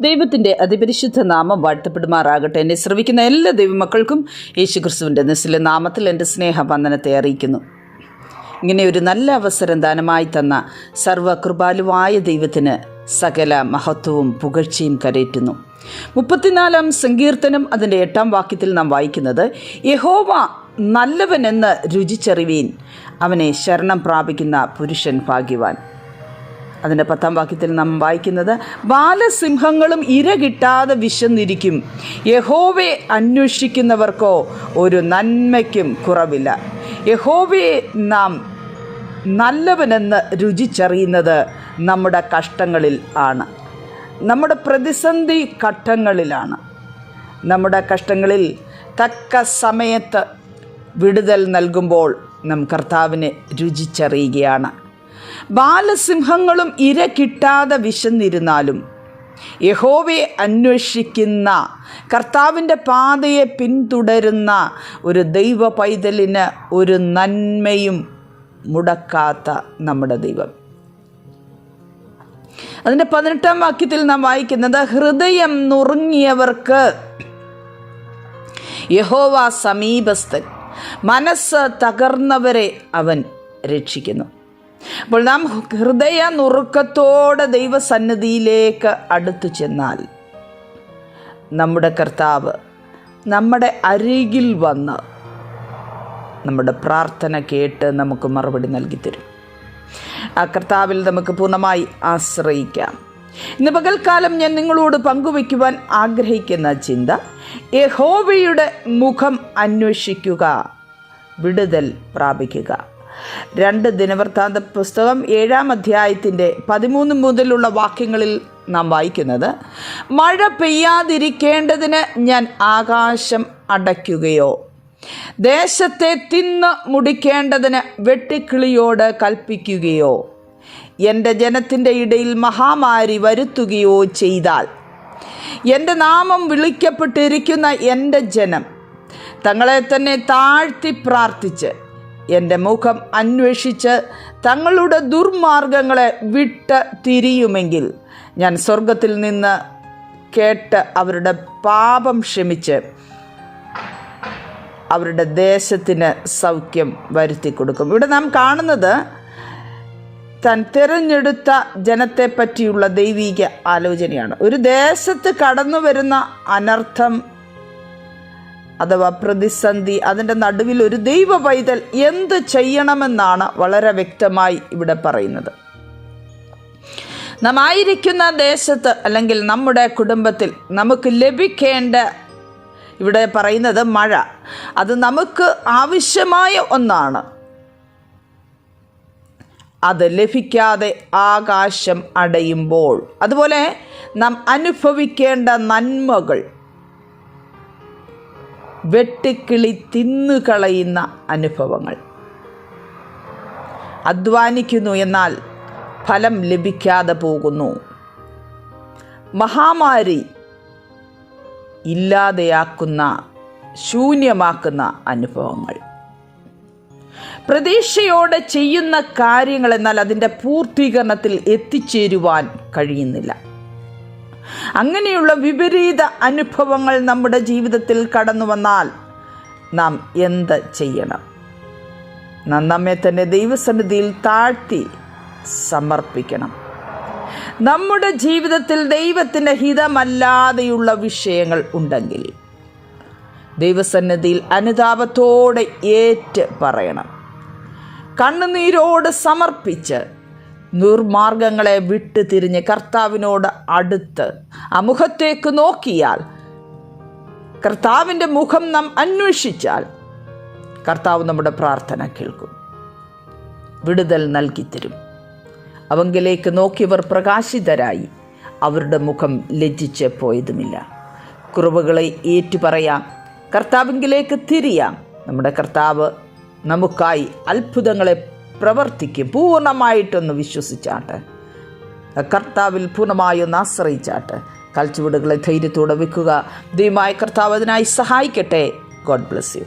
ദൈവത്തിന്റെ അതിപരിശുദ്ധ നാമം വാഴ്ത്തപ്പെടുമാറാകട്ടെ. എന്നെ ശ്രവിക്കുന്ന എല്ലാ ദൈവമക്കൾക്കും യേശുക്രിസ്തുവിന്റെ നിസ്സിലെ നാമത്തിൽ എന്റെ സ്നേഹ വന്ദനത്തെ അറിയിക്കുന്നു. ഇങ്ങനെ ഒരു നല്ല അവസരം ദാനമായി തന്ന സർവകൃപാലുവായ ദൈവത്തിന് സകല മഹത്വവും പുകഴ്ചയും കരയറ്റുന്നു മുപ്പത്തിനാലാം സങ്കീർത്തനം അതിന്റെ എട്ടാം വാക്യത്തിൽ നാം വായിക്കുന്നത് യഹോവ നല്ലവനെന്ന് രുചിച്ചറിവീൻ അവനെ ശരണം പ്രാപിക്കുന്ന പുരുഷൻ ഭാഗ്യവാൻ. അതിന്റെ പത്താം വാക്യത്തിൽ നാം വായിക്കുന്നത് ബാലസിംഹങ്ങളും ഇര കിട്ടാതെ വിശന്നിരിക്കും. യഹോവയെ അന്വേഷിക്കുന്നവർക്കോ ഒരു നന്മയ്ക്കും കുറവില്ല. യഹോവയെ നാം നല്ലവനെന്ന് രുചിച്ചറിയുന്നത് നമ്മുടെ കഷ്ടങ്ങളിൽ ആണ്. നമ്മുടെ പ്രതിസന്ധി ഘട്ടങ്ങളിലാണ്. നമ്മുടെ കഷ്ടങ്ങളിൽ തക്ക സമയത്ത് വിടുതൽ നൽകുമ്പോൾ നാം കർത്താവിനെ രുചിച്ചറിയുകയാണ്. ബാലസിംഹങ്ങളും ഇര കിട്ടാതെ വിശന്നിരുന്നാലും യഹോവയെ അന്വേഷിക്കുന്ന കർത്താവിന്റെ പാതയെ പിന്തുടരുന്ന ഒരു ദൈവ പൈതലിന് ഒരു നന്മയും മുടക്കാത്ത നമ്മുടെ ദൈവം. അതിന്റെ പതിനെട്ടാം വാക്യത്തിൽ നാം വായിക്കുന്നത് ഹൃദയം നുറുങ്ങിയവർക്ക് യഹോവ സമീപസ്ഥൻ മനസ്സ് തകർന്നവരെ അവൻ രക്ഷിക്കുന്നു. അപ്പോൾ നാം ഹൃദയ നുറുക്കത്തോടെ ദൈവസന്നിധിയിലേക്ക് അടുത്തു ചെന്നാൽ നമ്മുടെ കർത്താവ് നമ്മുടെ അരികിൽ വന്ന് നമ്മുടെ പ്രാർത്ഥന കേട്ട് നമുക്ക് മറുപടി നൽകി തരും. ആ കർത്താവിൽ നമുക്ക് പൂർണമായി ആശ്രയിക്കാം. ഇന്ന് പകൽക്കാലം ഞാൻ നിങ്ങളോട് പങ്കുവയ്ക്കുവാൻ ആഗ്രഹിക്കുന്ന ചിന്ത യഹോവയുടെ മുഖം അന്വേഷിക്കുക വിടുതൽ പ്രാപിക്കുക. രണ്ട് ദിനവൃത്താന്ത പുസ്തകം ഏഴാം അധ്യായത്തിന്റെ പതിമൂന്ന് മുതലുള്ള വാക്യങ്ങളിൽ നാം വായിക്കുന്നത് മഴ പെയ്യാതിരിക്കേണ്ടതിന് ഞാൻ ആകാശം അടയ്ക്കുകയോ ദേശത്തെ തിന്ന് മുടിക്കേണ്ടതിന് വെട്ടിക്കിളിയോട് കൽപ്പിക്കുകയോ എന്റെ ജനത്തിന്റെ ഇടയിൽ മഹാമാരി വരുത്തുകയോ ചെയ്താൽ എന്റെ നാമം വിളിക്കപ്പെട്ടിരിക്കുന്ന എന്റെ ജനം തങ്ങളെ തന്നെ താഴ്ത്തി പ്രാർത്ഥിച്ച് എന്റെ മുഖം അന്വേഷിച്ച് തങ്ങളുടെ ദുർമാർഗങ്ങളെ വിട്ട് തിരിയുമെങ്കിൽ ഞാൻ സ്വർഗത്തിൽ നിന്ന് കേട്ട് അവരുടെ പാപം ക്ഷമിച്ച് അവരുടെ ദേശത്തിന് സൗഖ്യം വരുത്തി കൊടുക്കും. ഇവിടെ നാം കാണുന്നത് താൻ തിരഞ്ഞെടുത്ത ജനത്തെ പറ്റിയുള്ള ദൈവീക ആലോചനയാണ്. ഒരു ദേശത്ത് കടന്നു വരുന്ന അനർത്ഥം അഥവാ പ്രതിസന്ധി അതിന്റെ നടുവിൽ ഒരു ദൈവ പൈതൽ എന്ത് ചെയ്യണമെന്നാണ് വളരെ വ്യക്തമായി ഇവിടെ പറയുന്നത്. നാം ആയിരിക്കുന്ന ദേശത്ത് അല്ലെങ്കിൽ നമ്മുടെ കുടുംബത്തിൽ നമുക്ക് ലഭിക്കേണ്ട ഇവിടെ പറയുന്നത് മഴ അത് നമുക്ക് ആവശ്യമായ ഒന്നാണ്. അത് ലഭിക്കാതെ ആകാശം അടയുമ്പോൾ അതുപോലെ നാം അനുഭവിക്കേണ്ട നന്മകൾ വെട്ടിക്കിളി തിന്നുകളയുന്ന അനുഭവങ്ങൾ. അധ്വാനിക്കുന്നു എന്നാൽ ഫലം ലഭിക്കാതെ പോകുന്നു. മഹാമാരി ഇല്ലാതെയാക്കുന്ന ശൂന്യമാക്കുന്ന അനുഭവങ്ങൾ. പ്രതീക്ഷയോടെ ചെയ്യുന്ന കാര്യങ്ങൾ എന്നാൽ അതിന്റെ പൂർത്തീകരണത്തിൽ എത്തിച്ചേരുവാൻ കഴിയുന്നില്ല. അങ്ങനെയുള്ള വിപരീത അനുഭവങ്ങൾ നമ്മുടെ ജീവിതത്തിൽ കടന്നു വന്നാൽ നാം എന്ത് ചെയ്യണം? നാം നമ്മെ തന്നെ ദൈവസന്നിധിയിൽ താഴ്ത്തി സമർപ്പിക്കണം. നമ്മുടെ ജീവിതത്തിൽ ദൈവത്തിന്റെ ഹിതമല്ലാതെയുള്ള വിഷയങ്ങൾ ഉണ്ടെങ്കിൽ ദൈവസന്നിധിയിൽ അനുതാപത്തോടെ ഏറ്റ് പറയണം. കണ്ണുനീരോട് സമർപ്പിച്ച് ദുർമാർഗങ്ങളെ വിട്ടു തിരിഞ്ഞ് കർത്താവിനോട് അടുത്ത് അമുഖത്തേക്ക് നോക്കിയാൽ കർത്താവിന്റെ മുഖം നാം അന്വേഷിച്ചാൽ കർത്താവ് നമ്മുടെ പ്രാർത്ഥന കേൾക്കും. വിടുതൽ നൽകിത്തരും അവങ്കിലേക്ക് നോക്കിയവർ പ്രകാശിതരായി. അവരുടെ മുഖം ലജ്ജിച്ച് പോയതുമില്ല. കുറവുകളെ ഏറ്റുപറയാം കർത്താവിങ്കിലേക്ക് തിരിയാം. നമ്മുടെ കർത്താവ് നമുക്കായി അത്ഭുതങ്ങളെ പ്രവർത്തിക്കും പൂർണമായിട്ടൊന്ന് വിശ്വസിച്ചാട്ട്. കർത്താവിൽ പൂർണമായി ഒന്ന് ആശ്രയിച്ചാട്ട്. കൽച്ചുവടുകളെ ധൈര്യത്തോടെ വെക്കുക. ദൈവമായ കർത്താവ് അതിനായി സഹായിക്കട്ടെ. God bless you